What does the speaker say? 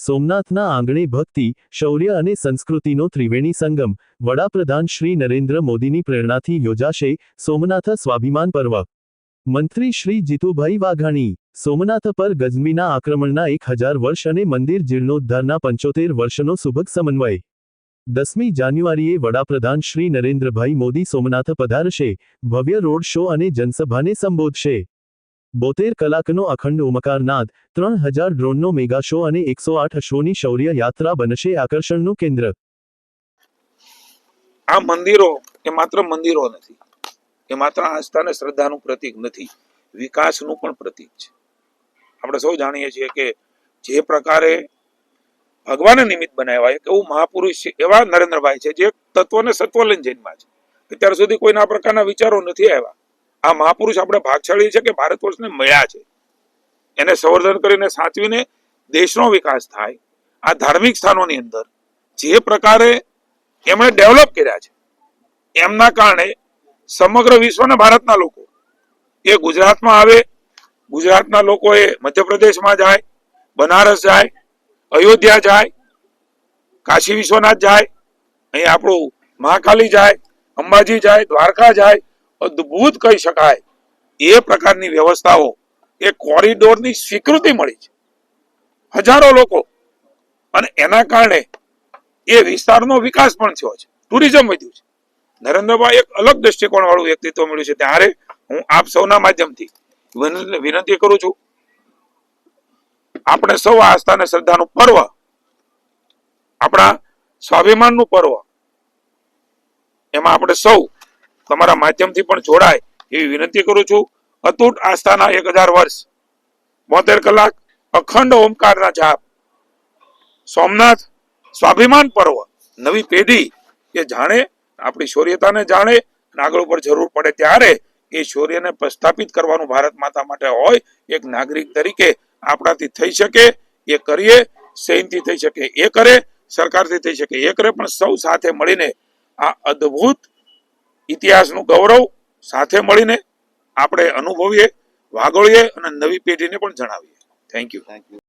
સોમનાથના આંગણે ભક્તિ, શૌર્ય અને સંસ્કૃતિનો ત્રિવેણી સંગમ, વડાપ્રધાન શ્રી નરેન્દ્ર મોદીની પ્રેરણાથી યોજાશે સોમનાથ સ્વાભિમાન પર્વ. મંત્રી શ્રી જીતુભાઈ વાઘાણી, સોમનાથ પર ગજમીના આક્રમણના એક હજાર વર્ષ અને મંદિર જીર્ણોદ્ધારના પંચોતેર વર્ષનો સુભગ સમન્વય. દસમી જાન્યુઆરીએ વડાપ્રધાન શ્રી નરેન્દ્રભાઈ મોદી સોમનાથ પધારશે, ભવ્ય રોડ શો અને જનસભાને સંબોધશે. બોતેર કલાકનો અખંડ ઓમકારનાદ ત્રણ હજાર ડ્રોનનો મેગા શો અને એકસો આઠ શોની શૌર્ય યાત્રા બનશે આકર્ષણનું કેન્દ્ર. આ મંદિરો એ માત્ર મંદિરો નથી, એ માત્ર આસ્થા અને શ્રદ્ધાનું પ્રતીક નથી, વિકાસનું પણ પ્રતીક છે. આપણે સૌ જાણીએ છીએ કે જે પ્રકારે ભગવાને નિમિત્ત બનાવ્યા, એક એવું મહાપુરુષ છે એવા નરેન્દ્રભાઈ છે, જે તત્વ અને સત્વ છે. અત્યાર સુધી કોઈના પ્રકારના વિચારો નથી આવ્યા. આ મહાપુરુષ આપણે ભાગશાળી છે કે ભારત વર્ષને મળ્યા છે? એને સંવર્ધન કરીને સાચવીને દેશનો વિકાસ થાય, આ ધાર્મિક સ્થાનોની અંદર. જે પ્રકારે એમણે ડેવલપ કર્યા છે, એમના કારણે સમગ્ર વિશ્વના ભારતના લોકો, એ ગુજરાતમાં આવે, ગુજરાતના લોકો એ મધ્યપ્રદેશમાં જાય, બનારસ જાય, અયોધ્યા જાય, કાશી વિશ્વનાથ જાય, અહીં આપણું મહાકાલી જાય, અંબાજી જાય, દ્વારકા જાય અદ્ભુત કહી શકાય. એ પ્રકારની વ્યવસ્થાઓ, એ કોરિડોરની સ્વીકૃતિ મળી છે. હજારો લોકો. અને એના કારણે એ વિસ્તારનો વિકાસ પણ થયો છે. ટુરિઝમ વધ્યું છે. નરેન્દ્રભાઈ એક અલગ દ્રષ્ટિકોણ વાળું વ્યક્તિત્વ મળ્યું છે. ત્યારે હું આપ સૌના માધ્યમથી વિન- વિનંતી કરું છું. આપણે સૌ આસ્થા અને શ્રદ્ધાનું પર્વ, આપણા સ્વાભિમાનનું પર્વ, એમાં આપણે સૌ તમારા માધ્યમથી પણ જોડાય એવી વિનંતી કરું છું. અતૂટ આસ્થાના એક હજાર વર્ષ, બોતેર કલાક, અખંડ ઓમકારના જાપ. સોમનાથ, સ્વાભિમાન પર્વ, નવી પેઢી એ જાણે, આપણી શૌર્યતાને જાણે આગળ ઉપર જરૂર પડે ત્યારે એ શૌર્યને પ્રસ્થાપિત કરવાનું ભારત માતા માટે હોય, એક નાગરિક તરીકે આપણાથી થઈ શકે, એ કરીએ, સૈનથી થઈ શકે, એ કરે, સરકારથી થઈ શકે, એ કરે, પણ સૌ સાથે મળીને આ અદ્ભુત ઇતિહાસનું ગૌરવ સાથે મળીને આપણે અનુભવીએ, વાગોળીએ અને નવી પેઢીને પણ જણાવીએ. Thank you thank you